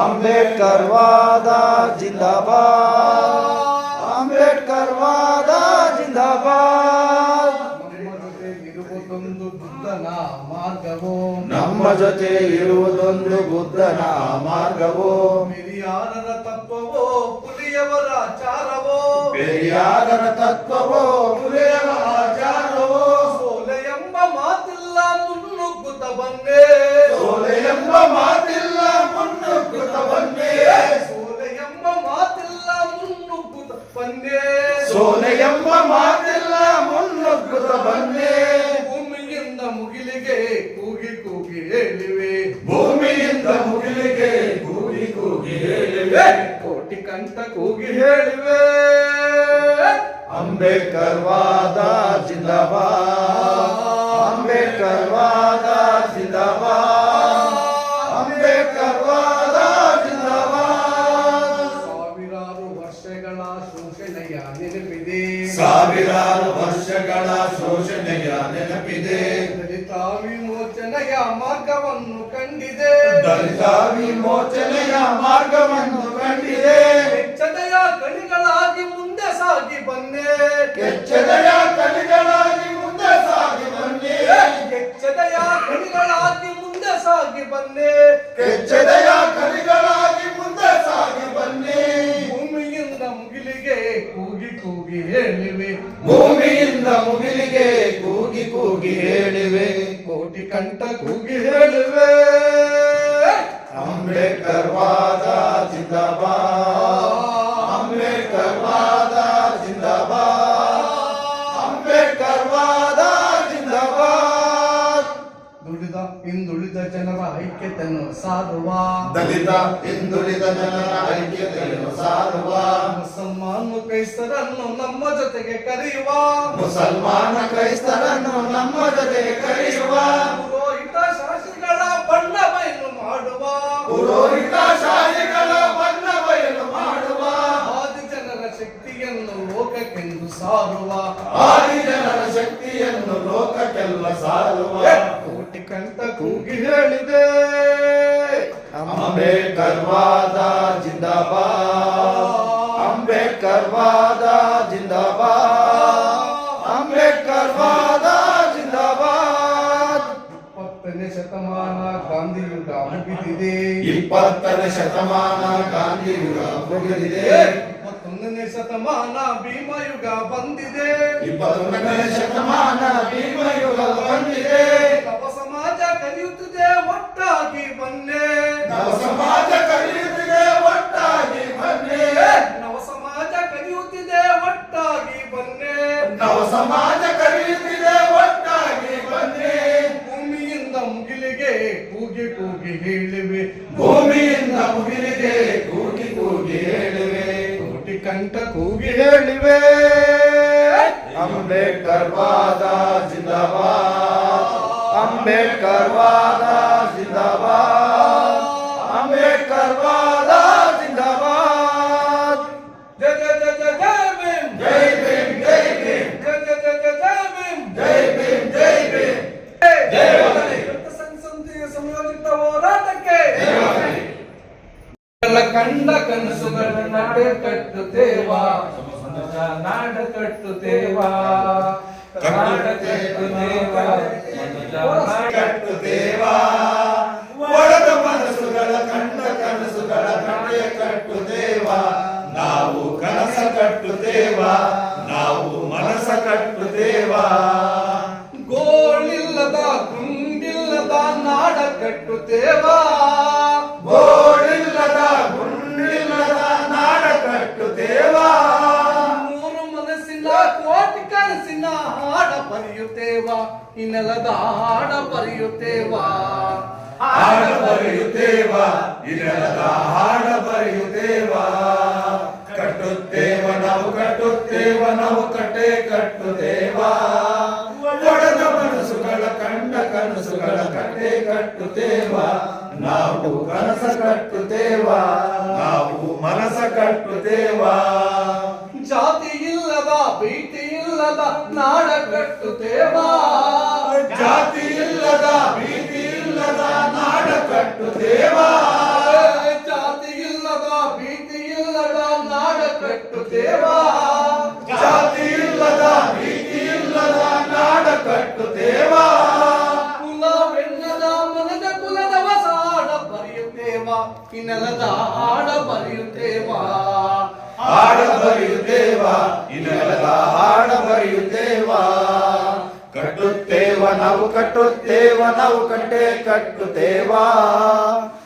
ಅಂಬೇಡ್ಕರ್ ವಾದ ಜಿಂದಾಬಾದ್ ಅಂಬೇಡ್ಕರ್ ವಾದ ಜಿಂದಾಬಾದ್ ನಮ್ಮ ಜೊತೆ ಇರುವುದೊಂದು ಬುದ್ಧನ ಮಾರ್ಗವೋ ನಮ್ಮ ಜೊತೆ ಇರುವುದೊಂದು ಬುದ್ಧನ ಮಾರ್ಗವೋ ಮಿರಿಯಾರರ ತತ್ವವೋ ಪುಲಿಯವರ ಆಚಾರವೋ ಪೆರಿಯಾರರ ತತ್ವವೋ ಪುಲೆಯವರ ಆಚಾರವೋ ಸೋಲೆ ಎಂಬ ಮಾತಿಲ್ಲ ಮುನ್ನುಗ್ಗುತ್ತ ಬಂದೆ ಸೋಲೆ ಎಂಬ ಮಾತಿಲ್ಲ ಮುನ್ನುಗ್ಗುತ್ತ ಬಂದೆ ಸೋಲೆ ಎಂಬ ಮಾತಿಲ್ಲ ಮುನ್ನುಗ್ಗುತ್ತ ಬಂದೆ ಸೋಲೆ ಎಂಬ ಮಾತಿಲ್ಲ ಮುನ್ನುಗ್ಗುತ್ತ ಬಂದೆ ಭೂಮಿಯಿಂದ ಮುಗಿಲಿಗೆ ಕೂಗಿ ಕೂಗಿ ಹೇಳಿವೆ. ಭೂಮಿಯಿಂದ ಮುಗಿಲಿಗೆ ಕೂಗಿ ಕೂಗಿ ಹೇಳಿವೆ. ಕೋಟಿ ಕಂಠ ಕೂಗಿ ಹೇಳಿವೆ. ಅಂಬೇಡ್ಕರ್ ವಾದ ಜಿಂದಾಬಾದ್. ಅಂಬೇಡ್ಕರ್ ಸಾವಿರಾರು ವರ್ಷಗಳ ಶೋಷಣೆಯ ನೆನಪಿದೆ. ದಲಿತ ವಿಮೋಚನೆಯ ಮಾರ್ಗವನ್ನು ಕಂಡಿದೆ. ದಲಿತ ವಿಮೋಚನೆಯ ಮಾರ್ಗವನ್ನು ಕಂಡಿದೆ. ಕೆಚ್ಚದೆಯ ಕಣಿಗಳಾಗಿ ಮುಂದೆ ಸಾಗಿ ಬಂದೆ. ಕೆಚ್ಚದೆಯ ದಲಿತ ಹಿಂದುಳಿದ ಜನರ ಐಕ್ಯತೆಯನ್ನು ಸಾರುವ. ಮುಸಲ್ಮಾನ ಕ್ರೈಸ್ತರನ್ನು ನಮ್ಮ ಜೊತೆಗೆ ಕರೆಯುವ. ಮುಸಲ್ಮಾನ ಕ್ರೈಸ್ತರನ್ನು ನಮ್ಮ ಜೊತೆಗೆ ಕರೆಯುವ. ಪುರೋಹಿತ ಶಾಸ್ತ್ರಿಗಳ ಬಣ್ಣ ಬಯಲು ಮಾಡುವ. ಪುರೋಹಿತ ಶಾಸಿಗಳ ಬಣ್ಣ ಬಯಲು ಮಾಡುವ. ಆದಿ ಜನರ ಶಕ್ತಿಯನ್ನು ಲೋಕಕ್ಕೆಂದು ಸಾರುವ. ಆದಿ ಜನರ ಶಕ್ತಿಯನ್ನು ಲೋಕಕ್ಕೆಲ್ಲ ಸಾರುವ. ಕೋಟಿ ಕಂಠ ಕೂಗಿ ಹೇಳಿದೆ. ಅಂಬೇಡ್ಕರ್ ವಾದ ಜಿಂದಾಬಾದ್ ಅಂಬೇಡ್ಕರ್ ವಾದ ಜಿಂದಾಬಾದ್ ಅಂಬೇಡ್ಕರ್ ವಾದ ಜಿಂದಾಬಾದ್ ಇಪ್ಪತ್ತನೇ ಶತಮಾನ ಗಾಂಧಿಯುಗ ಮುಗಿದಿದೆ ಇಪ್ಪತ್ತನೇ ಶತಮಾನ ಗಾಂಧಿ ಯುಗ ಮುಗಿದಿದೆ ಇಪ್ಪತ್ತೊಂದನೇ ಶತಮಾನ ಭೀಮಯುಗ ಬಂದಿದೆ ಇಪ್ಪತ್ತೊಂದನೇ ಶತಮಾನ ಭೀಮ ಯುಗ ಬಂದಿದೆ ಕಲಿಯುತ್ತಿದೆ ಒಟ್ಟಾಗಿ ಬನ್ನೆ. ನವ ಸಮಾಜ ಕಲಿಯುತ್ತಿದೆ ಒಟ್ಟಾಗಿ ಬನ್ನೆ. ನವ ಸಮಾಜ ಕಲಿಯುತ್ತಿದೆ ಒಟ್ಟಾಗಿ ಬನ್ನೆ. ನವ ಸಮಾಜ ಕಲಿಯುತ್ತಿದೆ ಒಟ್ಟಾಗಿ ಬನ್ನೆ. ಭೂಮಿಯಿಂದ ಮುಗಿಲಿಗೆ ಕೂಗಿ ಕೂಗಿ ಹೇಳಿವೆ. ಭೂಮಿಯಿಂದ ಮುಗಿಲಿಗೆ ಕೂಗಿ ಕೂಗಿ ಹೇಳಿವೆ. ಕೋಟಿ ಕಂಠ ಕೂಗಿ ಹೇಳಿವೆ. ಅಂಬೇಡ್ಕರ್ ವಾದ ಜಿಂದಾಬಾದ್ ಅಂಬೇಡ್ಕರ್ ವಾದ ಜಿಂದಾಬಾದ್. ಅಂಬೇಡ್ಕರ್ ವಾದ ಜಿಂದಾಬಾದ್. ಜಯ ಜಯ ಜಯ ಜಯ ಭೀಮ್. ಜೈ ಭೀಮ್ ಜೈ ಭೀಮ್. ಜಯ ಜಯ ಜಯ ಜಯ ಜಯ ಭೀಮ್. ಜೈ ಭೀಮ್ ಜೈ ಭೀಮ್. ಜೈ. ಸಂಸದೀಯ ಸಂಯೋಜಿತ ಹೋರಾಟಕ್ಕೆ. ಕಂಡ ಕನಸುಗಳ ನಡೆ ಕಟ್ಟುತ್ತೇವಾ. ನಾಡ ಕಟ್ಟುತ್ತೇವಾ. ನಾಡ ಕಟ್ಟುತ್ತೇವಾ. ಕಟ್ಟುತ್ತೇವಾ ಒಡೆದ ಮನಸ್ಸುಗಳ ಕಂಡ ಕನಸುಗಳ ಕಟ್ಟು ದೇವಾ. ನಾವು ಕನಸ ಕಟ್ಟುತ್ತೇವಾ ನಾವು ಮನಸ ದೇವಾ. ಗೋಳಿಲ್ಲದ ಗುಂಡಿಲ್ಲದ ನಾಡ ಗೋಳಿಲ್ಲದ ಬರೆಯುತ್ತೇವಾ? ಈ ನೆಲದ ಹಾಡ ಬರೆಯುತ್ತೇವಾ? ಹಾಡ ಬರೆಯುತ್ತೇವಾ? ಇದರದ ಹಾಡ ಬರೆಯುತ್ತೇವಾ? ಕಟ್ಟುತ್ತೇವ ನಾವು ಕಟ್ಟುತ್ತೇವ ನಾವು ಕಟ್ಟೆ ಕಟ್ಟುತ್ತೇವಾ? ಒಡೆದ ಮನಸ್ಸುಗಳ ಕಂಡ ಕನಸುಗಳ ಕಟ್ಟೆ ಕಟ್ಟುತ್ತೇವಾ? ನಾವು ಕನಸ ಕಟ್ಟುತ್ತೇವಾ? ನಾವು ಮನಸ ಕಟ್ಟುತ್ತೇವಾ? ಜಾತಿ ಇಲ್ಲದ ಭೀತಿ ಇಲ್ಲದ ನಾಡ ಕಟ್ಟುತ್ತೇವಾ? ಜಾತಿ ಇಲ್ಲದ ಭೀತಿ ಇಲ್ಲದ ನಾಡ ಕಟ್ಟುತ್ತೇವಾ? ಜಾತಿ ಇಲ್ಲದ ಭೀತಿ ಇಲ್ಲದ ನಾಡ ಕಟ್ಟುತ್ತೇವಾ? ಜಾತಿ ಇಲ್ಲದ ಭೀತಿ ಇಲ್ಲದ ನಾಡ ಕಟ್ಟುತ್ತೇವಾ? ಕುಲವೆನ್ನದ ಮನದ ಕುಲದ ವಸಾಡ ಬರೆಯುತ್ತೇವಾ? ಈ ನೆಲದ ಹಾಡ ಬರೆಯುತ್ತೇವಾ? ಹಾಡ ಬರೆಯುತ್ತೇವಾ? ಇನ್ನೆಲ್ಲದ ಹಾಡ ಕಟ್ಟುತ್ತೇವ ನಾವು ಕಟ್ಟುತ್ತೇವ ನಾವು ಕಟ್ಟೆ ಕಟ್ಟುತ್ತೇವಾ.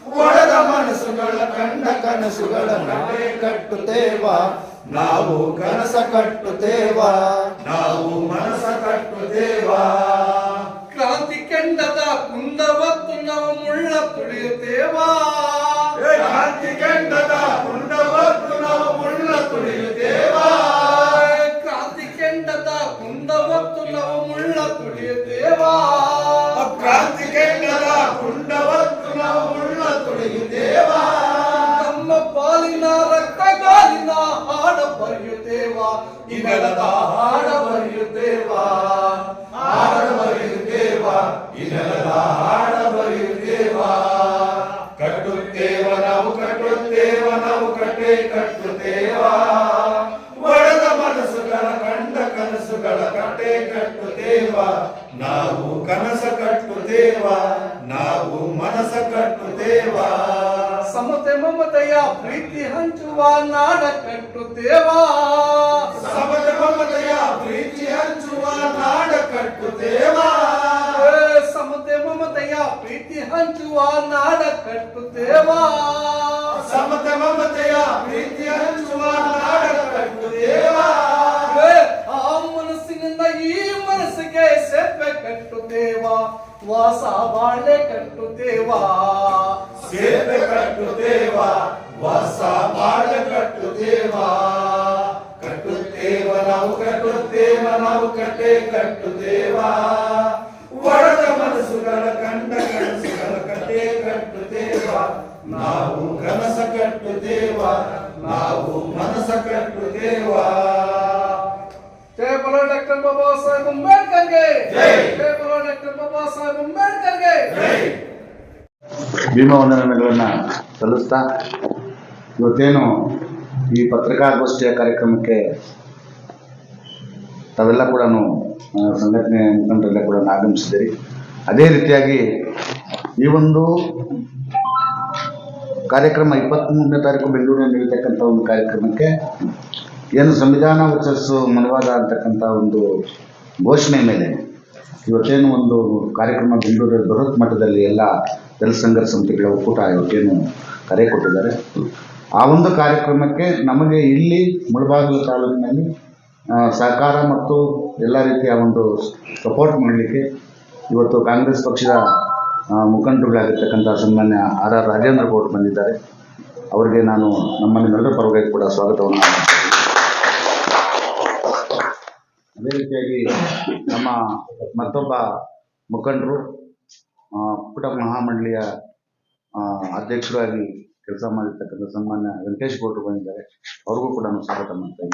ಒಳದ ಮನಸ್ಸುಗಳ ಕಂಡ ಕನಸುಗಳ ನಡೆ ಕಟ್ಟುತ್ತೇವಾ. ನಾವು ಕನಸ ಕಟ್ಟುತ್ತೇವಾ. ನಾವು ಮನಸ ಕಟ್ಟುತ್ತೇವಾ. ಕ್ರಾಂತಿ ಕೆಂಡದ ಕುಂದವ ನಾವು ಮುಳ್ಳ ತುಳಿಯುತ್ತೇವಾ. ಕ್ರಾಂತಿ ಕಂಡದ ಕುಂದವತ್ತು ನಾವು ಮುಳ್ಳ ತುಳಿಯುತ್ತೇವಾ. ತುಳಿಯುತ್ತೇವಾ ಕ್ರಾಂತಿ ಕಂಡದ ಕುಂಡವತ್ತು ನಾವು ಮುಳ್ಳ ತುಳಿಯುತ್ತೇವಾ ನಮ್ಮ ಪಾಲಿನ ರಕ್ತಗಾಲಿನ ಹಾಡ ಬರೆಯುತ್ತೇವಾ ಈ ಹಾಡ ಬರೆಯುತ್ತೇವಾ. ಹಾಡ ಬರೆಯುತ್ತೇವಾ ಇದೆಲ್ಲ ಹಾಡ ಬರೆಯುತ್ತೇವಾ. ಕಟ್ಟುತ್ತೇವ ನಾವು ಕಟ್ಟುತ್ತೇವ ನಾವು ಕಟ್ಟೆ ಕಟ್ಟುತ್ತೇವಾ. ಮಮತೆಯ ಪ್ರೀತಿ ಹಂಚುವ ನಾಡ ಕಟ್ಟುತ್ತೇವಾ ಸಮದ ಮಮತೆಯ ಪ್ರೀತಿ ಹಂಚುವ ನಾಡ ಕಟ್ಟುತ್ತೇವಾ ವಾಸ ಬಾಳೆ ಕಟ್ಟುತ್ತೇವಾ? ಸೇವೆ ಕಟ್ಟುತ್ತೇವಾ? ವಾಸ ಬಾಳೆ ಕಟ್ಟುತ್ತೇವಾ? ಕಟ್ಟುತ್ತೇವ ನಾವು ಕಟ್ಟುತ್ತೇವ? ನಾವು ಕಟ್ಟೆ ಕಟ್ಟುತ್ತೇವಾ? ಒಡದ ಮನಸ್ಸುಗಳ ಕಂಡ ಕನಸುಗಳ ಕಟ್ಟೆ ಕಟ್ಟುತ್ತೇವಾ? ನಾವು ಕನಸ ದೇವಾ ನಾವು ಮನಸ ಜೈ ಬಲೋ ಡಾಕ್ಟರ್ ಬಾಬಾ ಸಾಹೇಬ್ ಅಂಬೇಡ್ಕರ್ಗೆ ಜೈ. ಜೈ ಬಲೋ ಡಾಕ್ಟರ್ ಬಾಬಾ ಸಾಹೇಬ್ ಅಂಬೇಡ್ಕರ್ಗೆ ಭೀಮವಂದನೆಗಳನ್ನ ಸಲ್ಲಿಸ್ತಾ ಇವತ್ತೇನು ಈ ಪತ್ರಿಕಾಗೋಷ್ಠಿಯ ಕಾರ್ಯಕ್ರಮಕ್ಕೆ ತಾವೆಲ್ಲ ಕೂಡ ಸಂಘಟನೆ ಮುಖಂಡರೆಲ್ಲ ಕೂಡ ಆಗಮಿಸಿದ್ದೀರಿ. ಅದೇ ರೀತಿಯಾಗಿ ಈ ಒಂದು ಕಾರ್ಯಕ್ರಮ ಇಪ್ಪತ್ತ್ಮೂರನೇ ತಾರೀಕು ಬೆಂಗಳೂರಿನಲ್ಲಿ ನಡೀತಕ್ಕಂಥ ಒಂದು ಕಾರ್ಯಕ್ರಮಕ್ಕೆ ಏನು ಸಂವಿಧಾನ ಉಚ್ಚರಿಸುವ ಮನವಾದ ಅಂತಕ್ಕಂಥ ಒಂದು ಘೋಷಣೆ ಮೇಲೆ ಇವತ್ತೇನು ಒಂದು ಕಾರ್ಯಕ್ರಮ ಬೆಂಗಳೂರು ಬೃಹತ್ ಮಟ್ಟದಲ್ಲಿ ಎಲ್ಲ ಜನಸಂಘ ಸಂಸ್ಥೆಗಳ ಒಕ್ಕೂಟ ಇವತ್ತೇನು ಕರೆ ಕೊಟ್ಟಿದ್ದಾರೆ. ಆ ಒಂದು ಕಾರ್ಯಕ್ರಮಕ್ಕೆ ನಮಗೆ ಇಲ್ಲಿ ಮುಳಬಾಗಿಲು ತಾಲೂಕಿನಲ್ಲಿ ಸಹಕಾರ ಮತ್ತು ಎಲ್ಲ ರೀತಿಯ ಒಂದು ಸಪೋರ್ಟ್ ಮಾಡಲಿಕ್ಕೆ ಇವತ್ತು ಕಾಂಗ್ರೆಸ್ ಪಕ್ಷದ ಮುಖಂಡರುಗಳಾಗಿರ್ತಕ್ಕಂಥ ಸನ್ಮಾನ್ಯ ಆರ್ ಆರ್ ರಾಜೇಂದ್ರ ಗೌಡ್ ಬಂದಿದ್ದಾರೆ. ಅವರಿಗೆ ನಾನು ನಡೆದ ಪರವಾಗಿ ಕೂಡ ಸ್ವಾಗತವನ್ನು ರೀತಿಯಾಗಿ ನಮ್ಮ ಮತ್ತೊಬ್ಬ ಮುಖಂಡರು ಪುಟ ಮಹಾಮಂಡಳಿಯ ಅಧ್ಯಕ್ಷರಾಗಿ ಕೆಲಸ ಮಾಡಿರ್ತಕ್ಕಂಥ ಸನ್ಮಾನ್ಯ ವೆಂಕಟೇಶ್ ಗೌಡರು ಬಂದಿದ್ದಾರೆ. ಅವ್ರಿಗೂ ಕೂಡ ನಾನು ಸ್ವಾಗತ ಮಾಡ್ತಾ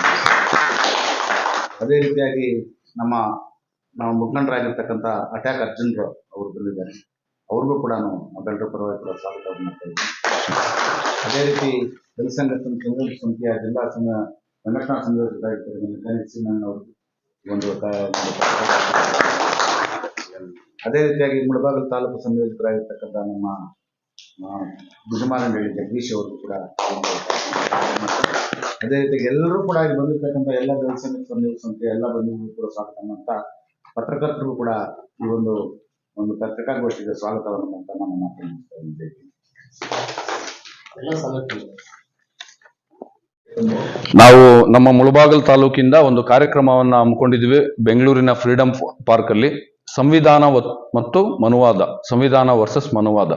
ಅದೇ ರೀತಿಯಾಗಿ ನಮ್ಮ ನಮ್ಮ ಮುಖಂಡರಾಗಿರ್ತಕ್ಕಂಥ ಅಟ್ಯಾಕ್ ಅರ್ಜುನ್ ರಾವ್ ಅವರು ಬಂದಿದ್ದಾರೆ. ಅವ್ರಿಗೂ ಕೂಡ ನಾನು ಪರವಾಗಿ ಕೂಡ ಸ್ವಾಗತ ಮಾಡ್ತಾ ಅದೇ ರೀತಿ ಜನಸಂಘ ಸಂಘ ಸಂಘ ಸಮಿತಿಯ ಜಿಲ್ಲಾ ಸಂಘ ಸಂಘಟನಾ ಸಂಘಟನೆಯಾಗಿರ್ತಕ್ಕಂಥ ಸಿಂಗ್ ಅವರು ಒಂದು ಅದೇ ರೀತಿಯಾಗಿ ಮುಳಬಾಗಿಲು ತಾಲೂಕು ಸಂಯೋಜಕರಾಗಿರ್ತಕ್ಕಂಥ ನಮ್ಮ ಆ, ಭುಜಮಾನಹಳ್ಳಿ ಜಗದೀಶ್ ಅವರು ಕೂಡ ಅದೇ ರೀತಿಯಾಗಿ ಎಲ್ಲರೂ ಕೂಡ ಇಲ್ಲಿ ಬಂದಿರ್ತಕ್ಕಂಥ ಎಲ್ಲ ಜನಸಂಘ ಸಂಘ ಸಂಯೋಜಕ ಸಂಸ್ಥೆ ಎಲ್ಲ ಬಂದಿದ್ದು ಕೂಡ ಸ್ವಾಗತ ಮಾಡ್ತಾ ಪತ್ರಕರ್ತರಿಗೂ ಕೂಡ ಈ ಒಂದು ಒಂದು ಪತ್ರಿಕಾಗೋಷ್ಠಿಗೆ ಸ್ವಾಗತವನ್ನು ಅಂತ ನಮ್ಮ ಮಾತನಾಡ್ತಾ ಇದ್ದೇನೆ. ನಾವು ನಮ್ಮ ಮುಳಬಾಗಲ್ ತಾಲೂಕಿಂದ ಒಂದು ಕಾರ್ಯಕ್ರಮವನ್ನ ಹಮ್ಮಿಕೊಂಡಿದ್ವಿ ಬೆಂಗಳೂರಿನ ಫ್ರೀಡಂ ಪಾರ್ಕ್ ಅಲ್ಲಿ ಸಂವಿಧಾನ ಮತ್ತು ಮನುವಾದ, ಸಂವಿಧಾನ ವರ್ಸಸ್ ಮನುವಾದ.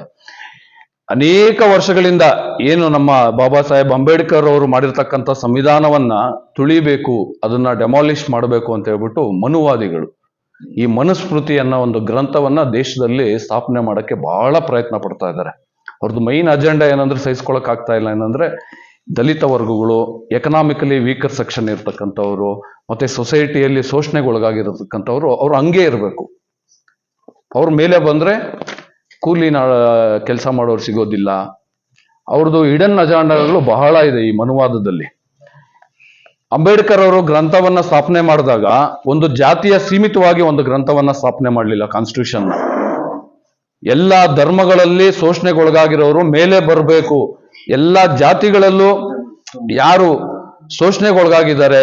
ಅನೇಕ ವರ್ಷಗಳಿಂದ ಏನು ನಮ್ಮ ಬಾಬಾ ಸಾಹೇಬ್ ಅಂಬೇಡ್ಕರ್ ಅವರು ಮಾಡಿರ್ತಕ್ಕಂಥ ಸಂವಿಧಾನವನ್ನ ತುಳಿಬೇಕು, ಅದನ್ನ ಡೆಮಾಲಿಷ್ ಮಾಡಬೇಕು ಅಂತ ಹೇಳ್ಬಿಟ್ಟು ಮನುವಾದಿಗಳು. ಈ ಮನುಸ್ಮೃತಿ ಅನ್ನೋ ಒಂದು ಗ್ರಂಥವನ್ನ ದೇಶದಲ್ಲಿ ಸ್ಥಾಪನೆ ಮಾಡಕ್ಕೆ ಬಹಳ ಪ್ರಯತ್ನ ಪಡ್ತಾ ಇದ್ದಾರೆ. ಅವ್ರದ್ದು ಮೈನ್ ಅಜೆಂಡಾ ಏನಂದ್ರೆ ಸಹಿಸ್ಕೊಳಕ್ ಆಗ್ತಾ ಇಲ್ಲ ಏನಂದ್ರೆ ದಲಿತ ವರ್ಗಗಳು ಎಕನಾಮಿಕಲಿ ವೀಕರ್ ಸೆಕ್ಷನ್ ಇರ್ತಕ್ಕಂಥವ್ರು, ಮತ್ತೆ ಸೊಸೈಟಿಯಲ್ಲಿ ಶೋಷಣೆಗೊಳಗಾಗಿರತಕ್ಕಂಥವ್ರು ಅವ್ರು ಹಂಗೆ ಇರಬೇಕು. ಅವ್ರ ಮೇಲೆ ಬಂದ್ರೆ ಕೂಲಿನ ಕೆಲಸ ಮಾಡೋರು ಸಿಗೋದಿಲ್ಲ. ಅವ್ರದ್ದು ಇಡನ್ ಅಜಾಂಡಗಳು ಬಹಳ ಇದೆ ಈ ಮನುವಾದದಲ್ಲಿ. ಅಂಬೇಡ್ಕರ್ ಅವರು ಗ್ರಂಥವನ್ನ ಸ್ಥಾಪನೆ ಮಾಡಿದಾಗ ಒಂದು ಜಾತಿಯ ಸೀಮಿತವಾಗಿ ಒಂದು ಗ್ರಂಥವನ್ನ ಸ್ಥಾಪನೆ ಮಾಡಲಿಲ್ಲ ಕಾನ್ಸ್ಟಿಟ್ಯೂಷನ್ ಎಲ್ಲ ಧರ್ಮಗಳಲ್ಲಿ ಶೋಷಣೆಗೊಳಗಾಗಿರೋರು ಮೇಲೆ ಬರಬೇಕು. ಎಲ್ಲ ಜಾತಿಗಳಲ್ಲೂ ಯಾರು ಶೋಷಣೆಗೊಳಗಾಗಿದ್ದಾರೆ,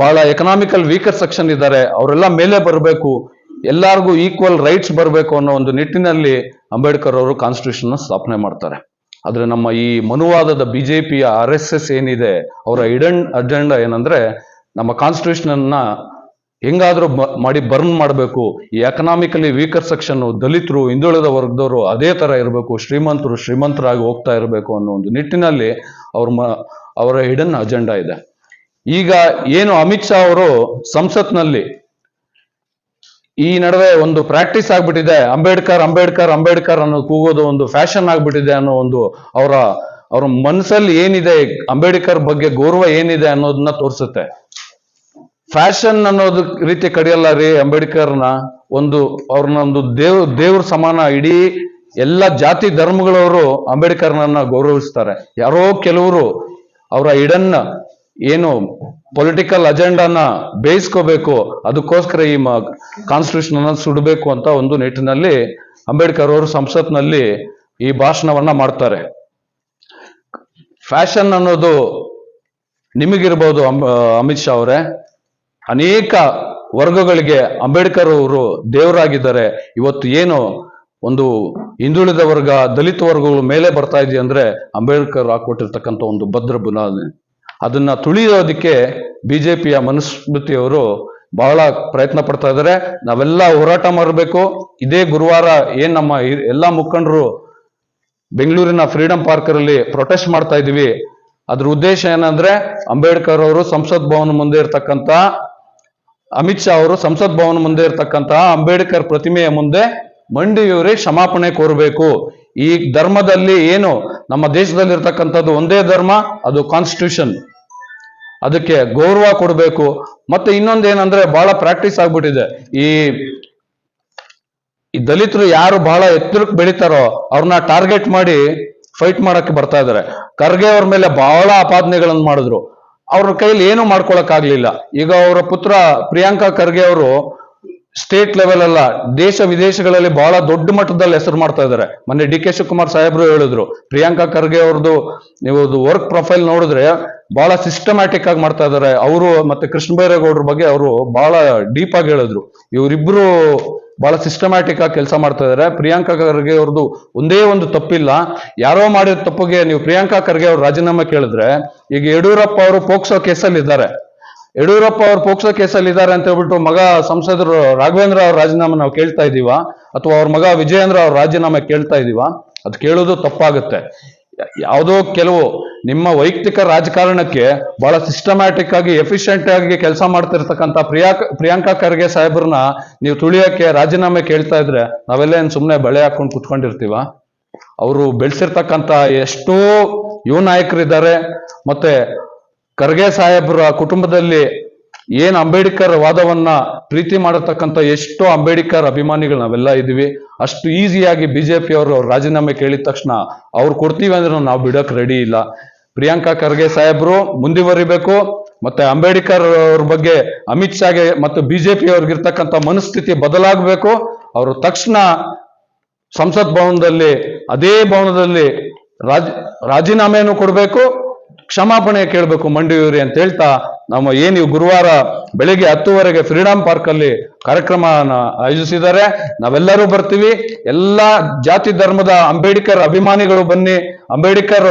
ಬಹಳ ಎಕನಾಮಿಕಲ್ ವೀಕರ್ ಸೆಕ್ಷನ್ ಇದ್ದಾರೆ, ಅವರೆಲ್ಲ ಮೇಲೆ ಬರಬೇಕು, ಎಲ್ಲರಿಗೂ ಈಕ್ವಲ್ ರೈಟ್ಸ್ ಬರಬೇಕು ಅನ್ನೋ ಒಂದು ನಿಟ್ಟಿನಲ್ಲಿ ಅಂಬೇಡ್ಕರ್ ಅವರು ಕಾನ್ಸ್ಟಿಟ್ಯೂಷನ್ ಸ್ಥಾಪನೆ ಮಾಡ್ತಾರೆ. ಆದರೆ ನಮ್ಮ ಈ ಮನುವಾದದ ಬಿಜೆಪಿಯ ಆರ್ ಎಸ್ ಎಸ್ ಏನಿದೆ, ಅವರ ಇಡನ್ ಅಜೆಂಡಾ ಏನಂದ್ರೆ ನಮ್ಮ ಕಾನ್ಸ್ಟಿಟ್ಯೂಷನ್ ಅನ್ನ ಹೆಂಗಾದ್ರೂ ಮಾಡಿ ಬರ್ನ್ ಮಾಡಬೇಕು. ಈ ಎಕನಾಮಿಕಲಿ ವೀಕರ್ ಸೆಕ್ಷನ್ ದಲಿತರು, ಹಿಂದುಳಿದ ವರ್ಗದವರು ಅದೇ ತರ ಇರಬೇಕು. ಶ್ರೀಮಂತರು, ಶ್ರೀಮಂತರಾಗಿ ಹೋಗ್ತಾ ಇರಬೇಕು ಅನ್ನೋ ಒಂದು ನಿಟ್ಟಿನಲ್ಲಿ ಅವ್ರ ಮ, ಅವರ ಹಿಡನ್ ಅಜೆಂಡಾ ಇದೆ. ಈಗ ಏನು ಅಮಿತ್ ಶಾ ಅವರು ಸಂಸತ್ನಲ್ಲಿ ಈ ನಡುವೆ ಒಂದು ಪ್ರಾಕ್ಟೀಸ್ ಆಗ್ಬಿಟ್ಟಿದೆ. ಅಂಬೇಡ್ಕರ್ ಅಂಬೇಡ್ಕರ್ ಅಂಬೇಡ್ಕರ್ ಅನ್ನೋ ಕೂಗೋದು ಒಂದು ಫ್ಯಾಷನ್ ಆಗ್ಬಿಟ್ಟಿದೆ ಅನ್ನೋ ಒಂದು ಅವರ, ಅವ್ರ ಮನಸ್ಸಲ್ಲಿ ಏನಿದೆ? ಅಂಬೇಡ್ಕರ್ ಬಗ್ಗೆ ಗೌರವ ಏನಿದೆ ಅನ್ನೋದನ್ನ ತೋರಿಸುತ್ತೆ. ಫ್ಯಾಷನ್ ಅನ್ನೋದು ರೀತಿ ಕಡಿಯಲ್ಲ ರೀ ಅಂಬೇಡ್ಕರ್ನ. ಒಂದು ಅವ್ರನ್ನ ಒಂದು ದೇವ್, ದೇವ್ರ ಸಮಾನ ಇಡೀ ಎಲ್ಲ ಜಾತಿ ಧರ್ಮಗಳವರು ಅಂಬೇಡ್ಕರ್ನನ್ನ ಗೌರವಿಸ್ತಾರೆ. ಯಾರೋ ಕೆಲವರು ಅವರ ಇಡನ್ನ ಏನು ಪೊಲಿಟಿಕಲ್ ಅಜೆಂಡಾನ ಬೇಯಿಸ್ಕೋಬೇಕು, ಅದಕ್ಕೋಸ್ಕರ ಈ ಕಾನ್ಸ್ಟಿಟ್ಯೂಷನ್ ಅನ್ನ ಸುಡಬೇಕು ಅಂತ ಒಂದು ನಿಟ್ಟಿನಲ್ಲಿ ಅಂಬೇಡ್ಕರ್ ಅವರು ಸಂಸತ್ನಲ್ಲಿ ಈ ಭಾಷಣವನ್ನ ಮಾಡ್ತಾರೆ. ಫ್ಯಾಷನ್ ಅನ್ನೋದು ನಿಮಗಿರ್ಬೋದು ಅಮ್- ಅಮಿತ್ ಶಾ ಅವರೇ. ಅನೇಕ ವರ್ಗಗಳಿಗೆ ಅಂಬೇಡ್ಕರ್ ಅವರು ದೇವರಾಗಿದ್ದಾರೆ. ಇವತ್ತು ಏನು ಒಂದು ಹಿಂದುಳಿದ ವರ್ಗ, ದಲಿತ ವರ್ಗಗಳು ಮೇಲೆ ಬರ್ತಾ ಇದೆಯಾ ಅಂದ್ರೆ ಅಂಬೇಡ್ಕರ್ ಹಾಕೊಟ್ಟಿರ್ತಕ್ಕಂಥ ಒಂದು ಭದ್ರ ಬುನಾದಿ. ಅದನ್ನ ತುಳಿಯೋದಕ್ಕೆ ಪಿಯ ಮನುಸ್ಮೃತಿಯವರು ಬಹಳ ಪ್ರಯತ್ನ ಪಡ್ತಾ ಇದ್ದಾರೆ. ನಾವೆಲ್ಲ ಹೋರಾಟ ಮಾಡಬೇಕು. ಇದೇ ಗುರುವಾರ ಏನ್ ನಮ್ಮ ಎಲ್ಲ ಮುಖಂಡರು ಬೆಂಗಳೂರಿನ ಫ್ರೀಡಂ ಪಾರ್ಕ್ ಅಲ್ಲಿ ಪ್ರೊಟೆಸ್ಟ್ ಮಾಡ್ತಾ ಇದೀವಿ ಅದ್ರ ಉದ್ದೇಶ ಏನಂದ್ರೆ ಅಂಬೇಡ್ಕರ್ ಅವರು ಸಂಸತ್ ಭವನ ಮುಂದೆ ಇರ್ತಕ್ಕಂತ ಅಮಿತ್ ಶಾ ಅವರು ಸಂಸತ್ ಭವನ ಮುಂದೆ ಇರತಕ್ಕಂತಹ ಅಂಬೇಡ್ಕರ್ ಪ್ರತಿಮೆಯ ಮುಂದೆ ಮಂಡಿಯೂರಿ ಕ್ಷಮಾಪಣೆ ಕೋರಬೇಕು. ಈ ಧರ್ಮದಲ್ಲಿ ಏನು ನಮ್ಮ ದೇಶದಲ್ಲಿ ಇರ್ತಕ್ಕಂಥದ್ದು ಒಂದೇ ಧರ್ಮ, ಅದು ಕಾನ್ಸ್ಟಿಟ್ಯೂಷನ್ ಅದಕ್ಕೆ ಗೌರವ ಕೊಡಬೇಕು. ಮತ್ತೆ ಇನ್ನೊಂದು ಏನಂದ್ರೆ ಬಹಳ ಪ್ರಾಕ್ಟೀಸ್ ಆಗ್ಬಿಟ್ಟಿದೆ. ಈ ಈ ದಲಿತರು ಯಾರು ಬಹಳ ಎತ್ತರಕ್ಕೆ ಬೆಳಿತಾರೋ ಅವ್ರನ್ನ ಟಾರ್ಗೆಟ್ ಮಾಡಿ ಫೈಟ್ ಮಾಡಕ್ಕೆ ಬರ್ತಾ ಇದಾರೆ ಖರ್ಗೆ ಅವ್ರ ಮೇಲೆ ಬಹಳ ಆಪಾದನೆಗಳನ್ನು ಮಾಡಿದ್ರು. ಅವ್ರ ಕೈಲಿ ಏನು ಮಾಡ್ಕೊಳಕ್ ಆಗ್ಲಿಲ್ಲ ಈಗ ಅವರ ಪುತ್ರ ಪ್ರಿಯಾಂಕಾ ಖರ್ಗೆ ಅವರು ಸ್ಟೇಟ್ ಲೆವೆಲ್ ಅಲ್ಲ, ದೇಶ ವಿದೇಶಗಳಲ್ಲಿ ಬಹಳ ದೊಡ್ಡ ಮಟ್ಟದಲ್ಲಿ ಹೆಸರು ಮಾಡ್ತಾ ಇದ್ದಾರೆ. ಮೊನ್ನೆ ಡಿ ಕೆ ಶಿವಕುಮಾರ್ ಸಾಹೇಬ್ರು ಹೇಳಿದ್ರು, ಪ್ರಿಯಾಂಕಾ ಖರ್ಗೆ ಅವ್ರದ್ದು ನೀವು ವರ್ಕ್ ಪ್ರೊಫೈಲ್ ನೋಡಿದ್ರೆ ಬಹಳ ಸಿಸ್ಟಮ್ಯಾಟಿಕ್ ಆಗಿ ಮಾಡ್ತಾ ಇದ್ದಾರೆ. ಅವರು ಮತ್ತೆ ಕೃಷ್ಣ ಬೈರೇಗೌಡ್ರ ಬಗ್ಗೆ ಅವರು ಬಹಳ ಡೀಪ್ ಆಗಿ ಹೇಳಿದ್ರು. ಇವರಿಬ್ರು ಬಹಳ ಸಿಸ್ಟಮ್ಯಾಟಿಕ್ ಆಗಿ ಕೆಲಸ ಮಾಡ್ತಾ ಇದ್ದಾರೆ ಪ್ರಿಯಾಂಕಾ ಖರ್ಗೆ ಅವ್ರದ್ದು ಒಂದೇ ಒಂದು ತಪ್ಪಿಲ್ಲ. ಯಾರೋ ಮಾಡಿದ ತಪ್ಪಿಗೆ ನೀವು ಪ್ರಿಯಾಂಕಾ ಖರ್ಗೆ ಅವ್ರ ರಾಜೀನಾಮೆ ಕೇಳಿದ್ರೆ, ಈಗ ಯಡಿಯೂರಪ್ಪ ಅವರು ಪೋಕ್ಸೋ ಕೇಸಲ್ಲಿ ಇದ್ದಾರೆ. ಯಡಿಯೂರಪ್ಪ ಅವರು ಪೋಕ್ಸೋ ಕೇಸಲ್ಲಿ ಇದ್ದಾರೆ ಅಂತ ಹೇಳ್ಬಿಟ್ಟು ಮಗ ಸಂಸದರು ರಾಘವೇಂದ್ರ ಅವ್ರ ರಾಜೀನಾಮೆ ನಾವು ಕೇಳ್ತಾ ಇದೀವ, ಅಥವಾ ಅವ್ರ ಮಗ ವಿಜಯೇಂದ್ರ ಅವ್ರ ರಾಜೀನಾಮೆ ಕೇಳ್ತಾ ಇದೀವ, ಅದು ಕೇಳೋದು ತಪ್ಪಾಗುತ್ತೆ. ಯಾವುದೋ ಕೆಲವು ನಿಮ್ಮ ವೈಯಕ್ತಿಕ ರಾಜಕಾರಣಕ್ಕೆ ಬಹಳ ಸಿಸ್ಟಮ್ಯಾಟಿಕ್ ಆಗಿ ಎಫಿಷಿಯಂಟ್ ಆಗಿ ಕೆಲಸ ಮಾಡ್ತಿರ್ತಕ್ಕಂಥ ಪ್ರಿಯಾ ಪ್ರಿಯಾಂಕಾ ಖರ್ಗೆ ಸಾಹೇಬ್ರನ್ನ ನೀವು ತುಳಿಯಕ್ಕೆ, ರಾಜೀನಾಮೆ ಕೇಳ್ತಾ ಇದ್ರೆ ನಾವೆಲ್ಲ ಏನ್ ಸುಮ್ಮನೆ ಬಳೆ ಹಾಕೊಂಡು ಕುತ್ಕೊಂಡಿರ್ತೀವ? ಅವರು ಬೆಳೆಸಿರ್ತಕ್ಕಂಥ ಎಷ್ಟೋ ಯುವ ನಾಯಕರಿದ್ದಾರೆ. ಮತ್ತೆ ಖರ್ಗೆ ಸಾಹೇಬ್ರ ಕುಟುಂಬದಲ್ಲಿ ಏನ್ ಅಂಬೇಡ್ಕರ್ ವಾದವನ್ನ ಪ್ರೀತಿ ಮಾಡತಕ್ಕಂಥ ಎಷ್ಟೋ ಅಂಬೇಡ್ಕರ್ ಅಭಿಮಾನಿಗಳು ನಾವೆಲ್ಲ ಇದೀವಿ ಅಷ್ಟು ಈಸಿಯಾಗಿ ಬಿಜೆಪಿ ಅವರು ರಾಜೀನಾಮೆ ಕೇಳಿದ ತಕ್ಷಣ ಅವ್ರು ಕೊಡ್ತೀವಿ ಅಂದ್ರೆ ನಾವು ಬಿಡಕ್ ರೆಡಿ ಇಲ್ಲ. ಪ್ರಿಯಾಂಕಾ ಖರ್ಗೆ ಸಾಹೇಬ್ರು ಮುಂದುವರಿಬೇಕು. ಮತ್ತೆ ಅಂಬೇಡ್ಕರ್ ಅವ್ರ ಬಗ್ಗೆ ಅಮಿತ್ ಶಾಗೆ ಮತ್ತು ಬಿಜೆಪಿ ಅವ್ರಿಗಿರ್ತಕ್ಕಂಥ ಮನಸ್ಥಿತಿ ಬದಲಾಗಬೇಕು. ಅವರು ತಕ್ಷಣ ಸಂಸತ್ ಭವನದಲ್ಲಿ ಅದೇ ಭವನದಲ್ಲಿ ರಾಜ್ ರಾಜೀನಾಮೆಯನ್ನು ಕೊಡಬೇಕು. ಕ್ಷಮಾಪಣೆ ಕೇಳಬೇಕು ಮಂಡಿಯೂರಿ ಅಂತ ಹೇಳ್ತಾ ನಮ್ಮ ಏನು ಗುರುವಾರ ಬೆಳಿಗ್ಗೆ ಹತ್ತುವರೆಗೆ ಫ್ರೀಡಂ ಪಾರ್ಕ್ ಅಲ್ಲಿ ಕಾರ್ಯಕ್ರಮ ಆಯೋಜಿಸಿದ್ದಾರೆ. ನಾವೆಲ್ಲರೂ ಬರ್ತೀವಿ. ಎಲ್ಲಾ ಜಾತಿ, ಧರ್ಮದ ಅಂಬೇಡ್ಕರ್ ಅಭಿಮಾನಿಗಳು ಬನ್ನಿ. ಅಂಬೇಡ್ಕರ್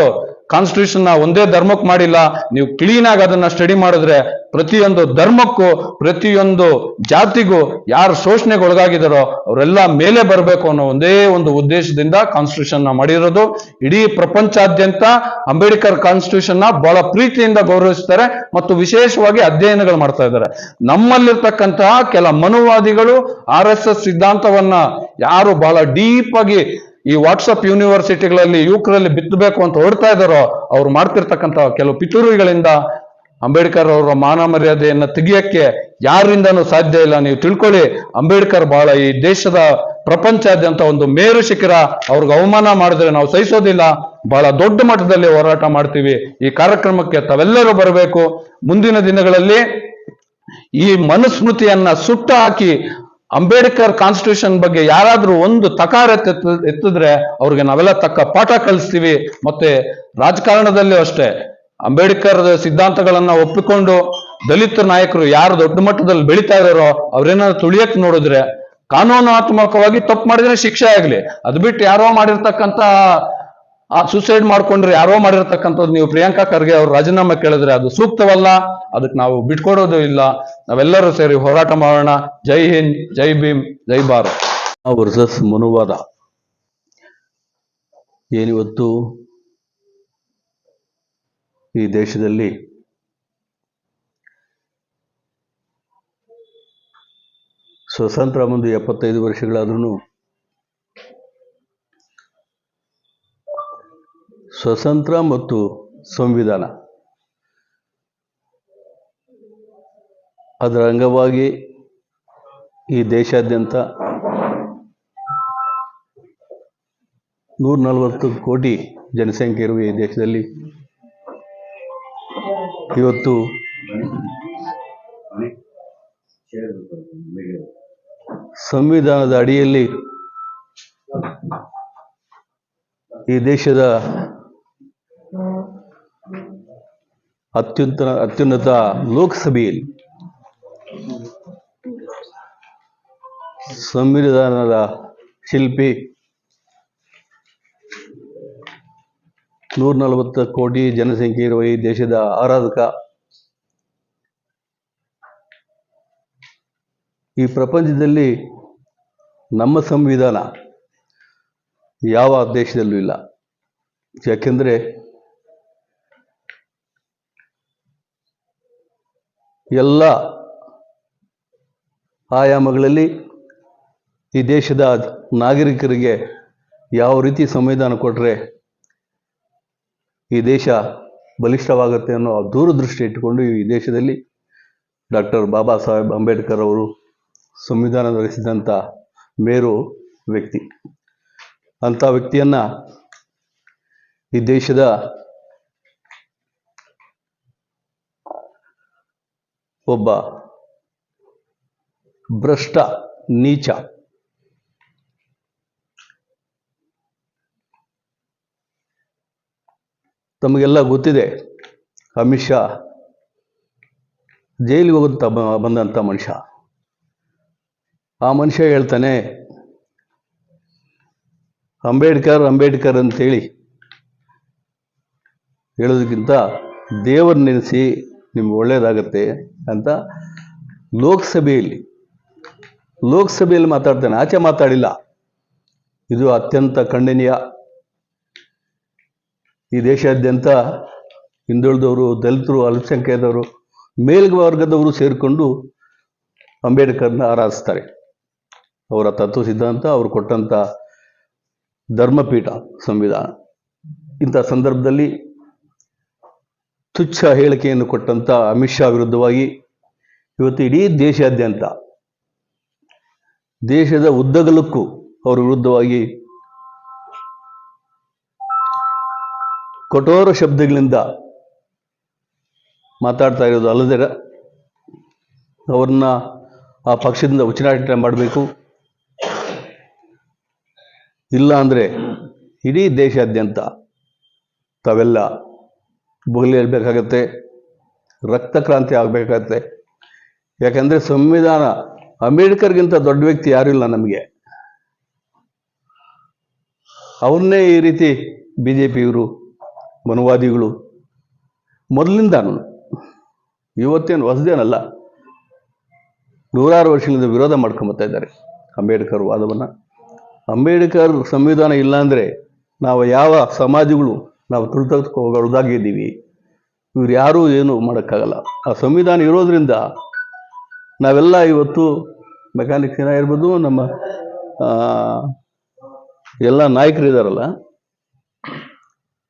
ಕಾನ್ಸ್ಟಿಟ್ಯೂಷನ್ ಒಂದೇ ಧರ್ಮಕ್ಕೆ ಮಾಡಿಲ್ಲ, ನೀವು ಕ್ಲೀನ್ ಆಗಿ ಅದನ್ನ ಸ್ಟಡಿ ಮಾಡಿದ್ರೆ ಪ್ರತಿಯೊಂದು ಧರ್ಮಕ್ಕೂ, ಪ್ರತಿಯೊಂದು ಜಾತಿಗೂ ಯಾರು ಶೋಷಣೆಗೆ ಒಳಗಾಗಿದಾರೋ ಅವರೆಲ್ಲ ಮೇಲೆ ಬರಬೇಕು ಅನ್ನೋ ಒಂದೇ ಒಂದು ಉದ್ದೇಶದಿಂದ ಕಾನ್ಸ್ಟಿಟ್ಯೂಷನ್ ಮಾಡಿರೋದು. ಇಡೀ ಪ್ರಪಂಚಾದ್ಯಂತ ಅಂಬೇಡ್ಕರ್ ಕಾನ್ಸ್ಟಿಟ್ಯೂಷನ್ನ ಬಹಳ ಪ್ರೀತಿಯಿಂದ ಗೌರವಿಸ್ತಾರೆ ಮತ್ತು ವಿಶೇಷವಾಗಿ ಅಧ್ಯಯನಗಳು ಮಾಡ್ತಾ ಇದ್ದಾರೆ. ನಮ್ಮಲ್ಲಿರ್ತಕ್ಕಂತಹ ಕೆಲ ಮನುವಾದಿಗಳು ಆರ್ ಎಸ್ ಎಸ್ ಸಿದ್ಧಾಂತವನ್ನ ಯಾರು ಬಹಳ ಡೀಪ್ ಆಗಿ ಈ ವಾಟ್ಸಪ್ ಯೂನಿವರ್ಸಿಟಿಗಳಲ್ಲಿ ಯುವಕರಲ್ಲಿ ಬಿತ್ತಬೇಕು ಅಂತ ಹೊರಡ್ತಾ ಇದ್ದಾರೋ, ಅವ್ರು ಮಾಡ್ತಿರ್ತಕ್ಕಂಥ ಕೆಲವು ಪಿತೂರಿಗಳಿಂದ ಅಂಬೇಡ್ಕರ್ ಅವರ ಮಾನ ಮರ್ಯಾದೆಯನ್ನ ತೆಗಿಯಕ್ಕೆ ಯಾರಿಂದನೂ ಸಾಧ್ಯ ಇಲ್ಲ. ನೀವು ತಿಳ್ಕೊಳ್ಳಿ, ಅಂಬೇಡ್ಕರ್ ಬಹಳ ಈ ದೇಶದ ಪ್ರಪಂಚಾದ್ಯಂತ ಒಂದು ಮೇರು ಶಿಖರ. ಅವ್ರಿಗೆ ಅವಮಾನ ಮಾಡಿದ್ರೆ ನಾವು ಸಹಿಸೋದಿಲ್ಲ. ಬಹಳ ದೊಡ್ಡ ಮಟ್ಟದಲ್ಲಿ ಹೋರಾಟ ಮಾಡ್ತೀವಿ. ಈ ಕಾರ್ಯಕ್ರಮಕ್ಕೆ ತಾವೆಲ್ಲರೂ ಬರಬೇಕು. ಮುಂದಿನ ದಿನಗಳಲ್ಲಿ ಈ ಮನುಸ್ಮೃತಿಯನ್ನ ಸುಟ್ಟು ಹಾಕಿ ಅಂಬೇಡ್ಕರ್ ಕಾನ್ಸ್ಟಿಟ್ಯೂಷನ್ ಬಗ್ಗೆ ಯಾರಾದರೂ ಒಂದು ತಕಾರ ಎತ್ತ- ಎತ್ತಿದ್ರೆ ಅವ್ರಿಗೆ ನಾವೆಲ್ಲ ತಕ್ಕ ಪಾಠ ಕಲಿಸ್ತೀವಿ. ಮತ್ತೆ ರಾಜಕಾರಣದಲ್ಲೂ ಅಷ್ಟೇ. ಅಂಬೇಡ್ಕರ್ ಸಿದ್ಧಾಂತಗಳನ್ನ ಒಪ್ಪಿಕೊಂಡು ದಲಿತ ನಾಯಕರು ಯಾರು ದೊಡ್ಡ ಮಟ್ಟದಲ್ಲಿ ಬೆಳೀತಾ ಇದಾರೋ ಅವ್ರೇನಾದ್ರು ತುಳಿಯಕ್ ನೋಡಿದ್ರೆ ಕಾನೂನಾತ್ಮಕವಾಗಿ ತಪ್ಪು ಮಾಡಿದ್ರೆ ಶಿಕ್ಷೆ ಆಗ್ಲಿ. ಅದು ಬಿಟ್ಟು ಯಾರೋ ಮಾಡಿರ್ತಕ್ಕಂತ ಆ ಸೂಸೈಡ್ ಮಾಡ್ಕೊಂಡ್ರೆ ಯಾರೋ ಮಾಡಿರತಕ್ಕಂಥದ್ದು ನೀವು ಪ್ರಿಯಾಂಕಾ ಖರ್ಗೆ ಅವರು ರಾಜೀನಾಮೆ ಕೇಳಿದ್ರೆ ಅದು ಸೂಕ್ತವಲ್ಲ? ಅದಕ್ಕೆ ನಾವು ಬಿಟ್ಕೊಡೋದು ಇಲ್ಲ. ನಾವೆಲ್ಲರೂ ಸೇರಿ ಹೋರಾಟ ಮಾಡೋಣ. ಜೈ ಹಿಂದ್, ಜೈ ಭೀಮ್, ಜೈ ಭಾರತ್. ವರ್ಸಸ್ ಮನುವಾದ. ಏನಿವತ್ತು? ಈ ದೇಶದಲ್ಲಿ ಸ್ವತಂತ್ರ ಮುಂದೆ ಎಪ್ಪತ್ತೈದು ವರ್ಷಗಳಾದ್ರೂ ಸ್ವತಂತ್ರ ಮತ್ತು ಸಂವಿಧಾನ. ಅದರ ಅಂಗವಾಗಿ ಈ ದೇಶಾದ್ಯಂತ ನೂರ ನಲವತ್ತು ಕೋಟಿ ಜನಸಂಖ್ಯೆ ಇರುವ ಈ ದೇಶದಲ್ಲಿ ಇವತ್ತು ಸಂವಿಧಾನದ ಅಡಿಯಲ್ಲಿ ಈ ದೇಶದ ಅತ್ಯುತ್ತ ಅತ್ಯುನ್ನತ ಲೋಕಸಭೆಯಲ್ಲಿ ಸಂವಿಧಾನದ ಶಿಲ್ಪಿ ನೂರ ನಲವತ್ತು ಕೋಟಿ ಜನಸಂಖ್ಯೆ ಇರುವ ಈ ದೇಶದ ಆರಾಧಕ. ಈ ಪ್ರಪಂಚದಲ್ಲಿ ನಮ್ಮ ಸಂವಿಧಾನ ಯಾವ ದೇಶದಲ್ಲೂ ಇಲ್ಲ. ಯಾಕೆಂದರೆ ಎಲ್ಲ ಆಯಾಮಗಳಲ್ಲಿ ಈ ದೇಶದ ನಾಗರಿಕರಿಗೆ ಯಾವ ರೀತಿ ಸಂವಿಧಾನ ಕೊಟ್ಟರೆ ಈ ದೇಶ ಬಲಿಷ್ಠವಾಗುತ್ತೆ ಅನ್ನೋ ದೂರದೃಷ್ಟಿ ಇಟ್ಟುಕೊಂಡು ಈ ದೇಶದಲ್ಲಿ ಡಾಕ್ಟರ್ ಬಾಬಾ ಸಾಹೇಬ್ ಅಂಬೇಡ್ಕರ್ ಅವರು ಸಂವಿಧಾನ ನಡೆಸಿದಂಥ ಮೇರು ವ್ಯಕ್ತಿ. ಅಂಥ ವ್ಯಕ್ತಿಯನ್ನು ಈ ದೇಶದ ಒಬ್ಬ ಭ್ರಷ್ಟ ನೀಚ. ತಮಗೆಲ್ಲ ಗೊತ್ತಿದೆ, ಅಮಿತ್ ಶಾ ಜೈಲಿಗೆ ಹೋಗಂತ ಬಂದಂಥ ಮನುಷ್ಯ. ಆ ಮನುಷ್ಯ ಹೇಳ್ತಾನೆ, ಅಂಬೇಡ್ಕರ್ ಅಂಬೇಡ್ಕರ್ ಅಂತೇಳಿ ಹೇಳೋದಕ್ಕಿಂತ ದೇವರ ನೆನೆಸಿ ನಿಮ್ಗೆ ಒಳ್ಳೇದಾಗತ್ತೆ ಅಂತ ಲೋಕಸಭೆಯಲ್ಲಿ ಲೋಕಸಭೆಯಲ್ಲಿ ಮಾತಾಡ್ತೇನೆ. ಆಚೆ ಮಾತಾಡಿಲ್ಲ. ಇದು ಅತ್ಯಂತ ಖಂಡನೀಯ. ಈ ದೇಶಾದ್ಯಂತ ಹಿಂದುಳಿದವರು, ದಲಿತರು, ಅಲ್ಪಸಂಖ್ಯಾತರು, ಮೇಲ್ವರ್ಗದವರು ಸೇರಿಕೊಂಡು ಅಂಬೇಡ್ಕರ್ನ ಆರಾಧಿಸ್ತಾರೆ. ಅವರ ತತ್ವ ಸಿದ್ಧಾಂತ ಅವರು ಕೊಟ್ಟಂಥ ಧರ್ಮಪೀಠ ಸಂವಿಧಾನ. ಇಂಥ ಸಂದರ್ಭದಲ್ಲಿ ತುಚ್ಛ ಹೇಳಿಕೆಯನ್ನು ಕೊಟ್ಟಂತ ಅಮಿತ್ ಶಾ ವಿರುದ್ಧವಾಗಿ ಇವತ್ತು ಇಡೀ ದೇಶಾದ್ಯಂತ, ದೇಶದ ಉದ್ದಗಲಕ್ಕೂ ಅವರ ವಿರುದ್ಧವಾಗಿ ಕಠೋರ ಶಬ್ದಗಳಿಂದ ಮಾತಾಡ್ತಾ ಇರೋದು ಅಲ್ಲದೆ ಅವ್ರನ್ನ ಆ ಪಕ್ಷದಿಂದ ಉಚ್ಚಾಟನೆ ಮಾಡಬೇಕು. ಇಲ್ಲ ಅಂದರೆ ಇಡೀ ದೇಶಾದ್ಯಂತ ತಾವೆಲ್ಲ ಬೊಗಲಿ ಹೇಳಬೇಕಾಗತ್ತೆ ರಕ್ತ ಕ್ರಾಂತಿ ಆಗಬೇಕಾಗತ್ತೆ. ಯಾಕಂದರೆ ಸಂವಿಧಾನ ಅಂಬೇಡ್ಕರ್ಗಿಂತ ದೊಡ್ಡ ವ್ಯಕ್ತಿ ಯಾರೂ ಇಲ್ಲ ನಮಗೆ. ಅವನ್ನೇ ಈ ರೀತಿ ಬಿ ಜೆ ಪಿಯವರು ಮನುವಾದಿಗಳು. ಮೊದಲಿಂದ ಇವತ್ತೇನು ಹೊಸದೇನಲ್ಲ, ನೂರಾರು ವರ್ಷಗಳಿಂದ ವಿರೋಧ ಮಾಡ್ಕೊಂಬತ್ತಾ ಇದ್ದಾರೆ ಅಂಬೇಡ್ಕರ್ ವಾದವನ್ನು. ಅಂಬೇಡ್ಕರ್ ಸಂವಿಧಾನ ಇಲ್ಲ ಅಂದರೆ ನಾವು ಯಾವ ಸಮಾಜಗಳು ನಾವು ತುಳಿತಕ್ಕೊಳಗಾಗಿದ್ದೀವಿ ಇವ್ರು ಯಾರೂ ಏನು ಮಾಡೋಕ್ಕಾಗಲ್ಲ. ಆ ಸಂವಿಧಾನ ಇರೋದ್ರಿಂದ ನಾವೆಲ್ಲ ಇವತ್ತು ಮೆಕ್ಯಾನಿಕ್ಸ್ ಇರ್ಬೋದು ನಮ್ಮ ಎಲ್ಲಾ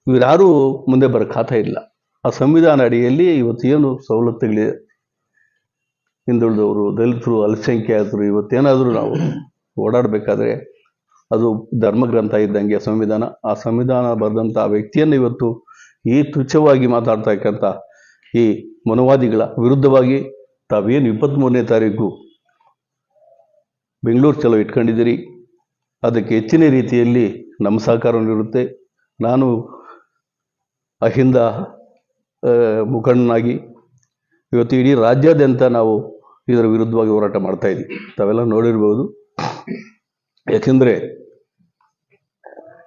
ಇವ್ರು ಯಾರೂ ಮುಂದೆ ಬರೋಕ್ಕೆ ಖಾತ ಇಲ್ಲ. ಆ ಸಂವಿಧಾನ ಅಡಿಯಲ್ಲಿ ಇವತ್ತು ಏನು ಸವಲತ್ತುಗಳಿದೆ? ಹಿಂದುಳಿದವರು, ದಲಿತರು, ಅಲ್ಪಸಂಖ್ಯಾತರು, ಇವತ್ತೇನಾದರೂ ನಾವು ಓಡಾಡಬೇಕಾದ್ರೆ ಅದು ಧರ್ಮಗ್ರಂಥ ಇದ್ದಂಗೆ ಸಂವಿಧಾನ. ಆ ಸಂವಿಧಾನ ಬರೆದಂಥ ವ್ಯಕ್ತಿಯನ್ನು ಇವತ್ತು ಈ ತುಚ್ಛವಾಗಿ ಮಾತಾಡ್ತಕ್ಕಂಥ ಈ ಮನುವಾದಿಗಳ ವಿರುದ್ಧವಾಗಿ ತಾವೇನು ಇಪ್ಪತ್ತ್ಮೂರನೇ ತಾರೀಕು ಬೆಂಗಳೂರು ಚಲೋ ಇಟ್ಕೊಂಡಿದ್ದೀರಿ. ಅದಕ್ಕೆ ಹೆಚ್ಚಿನ ರೀತಿಯಲ್ಲಿ ನಮ್ಮ ಸಹಕಾರವಿರುತ್ತೆ ನಾನು ಅಹಿಂದ ಮುಖಂಡನಾಗಿ ಇವತ್ತು ಇಡೀ ರಾಜ್ಯಾದ್ಯಂತ ನಾವು ಇದರ ವಿರುದ್ಧವಾಗಿ ಹೋರಾಟ ಮಾಡ್ತಾ ಇದ್ದೀವಿ. ತಾವೆಲ್ಲ ನೋಡಿರ್ಬೋದು. ಯಾಕೆಂದರೆ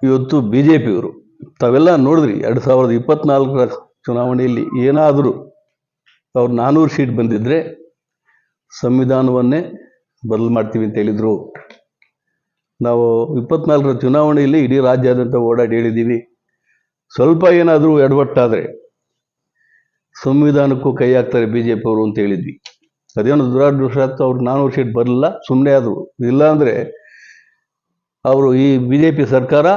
ಇವತ್ತು ಬಿ ಜೆ ಪಿಯವರು ತಾವೆಲ್ಲ ನೋಡಿದ್ರಿ, ಎರಡು ಸಾವಿರದ ಇಪ್ಪತ್ನಾಲ್ಕರ ಚುನಾವಣೆಯಲ್ಲಿ ಏನಾದರೂ ಅವ್ರು ನಾನ್ನೂರು ಸೀಟ್ ಬಂದಿದ್ದರೆ ಸಂವಿಧಾನವನ್ನೇ ಬದಲು ಮಾಡ್ತೀವಿ ಅಂತ ಹೇಳಿದರು. ನಾವು ಇಪ್ಪತ್ನಾಲ್ಕರ ಚುನಾವಣೆಯಲ್ಲಿ ಇಡೀ ರಾಜ್ಯಾದ್ಯಂತ ಓಡಾಡಿ ಹೇಳಿದ್ದೀವಿ ಸ್ವಲ್ಪ ಏನಾದರೂ ಎಡವಟ್ಟಾದರೆ ಸಂವಿಧಾನಕ್ಕೂ ಕೈ ಹಾಕ್ತಾರೆ ಬಿ ಜೆ ಪಿಯವರು ಅಂತ ಹೇಳಿದ್ವಿ. ಅದೇನು ದುರಾದೃಷ್ಟ, ಅವ್ರು ನಾನ್ನೂರು ಸೀಟ್ ಬರಲಿಲ್ಲ ಸುಮ್ಮನೆ ಆದರು. ಇಲ್ಲಾಂದರೆ ಅವರು ಈ ಬಿ ಜೆ ಪಿ ಸರ್ಕಾರ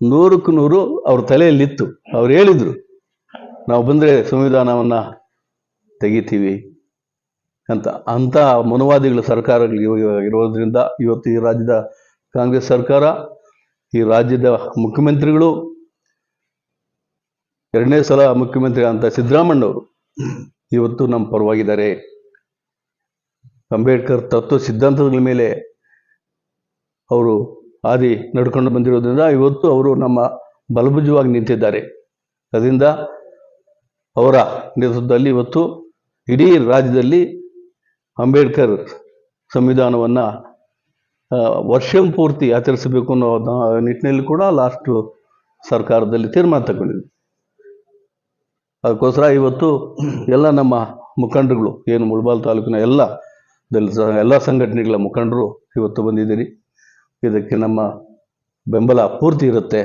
ನೂರಕ್ಕೂ ನೂರು ಅವ್ರ ತಲೆಯಲ್ಲಿತ್ತು. ಅವ್ರು ಹೇಳಿದರು, ನಾವು ಬಂದರೆ ಸಂವಿಧಾನವನ್ನು ತೆಗಿತೀವಿ ಅಂತ. ಅಂಥ ಮನುವಾದಿಗಳ ಸರ್ಕಾರಗಳು ಇರೋದ್ರಿಂದ ಇವತ್ತು ಈ ರಾಜ್ಯದ ಕಾಂಗ್ರೆಸ್ ಸರ್ಕಾರ, ಈ ರಾಜ್ಯದ ಮುಖ್ಯಮಂತ್ರಿಗಳು, ಎರಡನೇ ಸಲ ಮುಖ್ಯಮಂತ್ರಿ ಅಂತ ಸಿದ್ದರಾಮಣ್ಣವರು ಇವತ್ತು ನಮ್ಮ ಪರವಾಗಿದ್ದಾರೆ. ಅಂಬೇಡ್ಕರ್ ತತ್ವ ಸಿದ್ಧಾಂತಗಳ ಮೇಲೆ ಅವರು ಹಾದಿ ನಡ್ಕೊಂಡು ಬಂದಿರೋದ್ರಿಂದ ಇವತ್ತು ಅವರು ನಮ್ಮ ಬಲಭುಜವಾಗಿ ನಿಂತಿದ್ದಾರೆ. ಅದರಿಂದ ಅವರ ನೇತೃತ್ವದಲ್ಲಿ ಇವತ್ತು ಇಡೀ ರಾಜ್ಯದಲ್ಲಿ ಅಂಬೇಡ್ಕರ್ ಸಂವಿಧಾನವನ್ನು ವರ್ಷ ಪೂರ್ತಿ ಆಚರಿಸಬೇಕು ಅನ್ನೋ ನಿಟ್ಟಿನಲ್ಲಿ ಕೂಡ ಲಾಸ್ಟ್ ಸರ್ಕಾರದಲ್ಲಿ ತೀರ್ಮಾನ ತಗೊಂಡಿದೆ ಅದಕ್ಕೋಸ್ಕರ ಇವತ್ತು ಎಲ್ಲ ನಮ್ಮ ಮುಖಂಡರುಗಳು, ಏನು ಮುಳಬಾಲ್ ತಾಲೂಕಿನ ಎಲ್ಲ ಎಲ್ಲ ಸಂಘಟನೆಗಳ ಮುಖಂಡರು ಇವತ್ತು ಬಂದಿದ್ದೀರಿ. ಇದಕ್ಕೆ ನಮ್ಮ ಬೆಂಬಲ ಪೂರ್ತಿ ಇರುತ್ತೆ.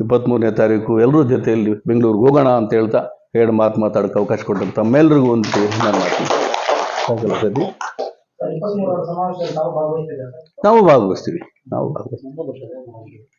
ಇಪ್ಪತ್ತ್ಮೂರನೇ ತಾರೀಕು ಎಲ್ಲರೂ ಜೊತೆಯಲ್ಲಿ ಬೆಂಗಳೂರಿಗೆ ಹೋಗೋಣ ಅಂತ ಹೇಳ್ತಾ ಎರಡು ಮಾತು ಮಾತಾಡೋಕ್ಕೆ ಅವಕಾಶ ಕೊಟ್ಟಂತ ತಮ್ಮೆಲ್ಲರಿಗೂ ಒಂದು ನಾನು ಮಾಡ್ತೀನಿ. ನಾವು ಭಾಗವಹಿಸ್ತೀವಿ. ನಾವು ಭಾಗವಹಿಸ್ತೀವಿ.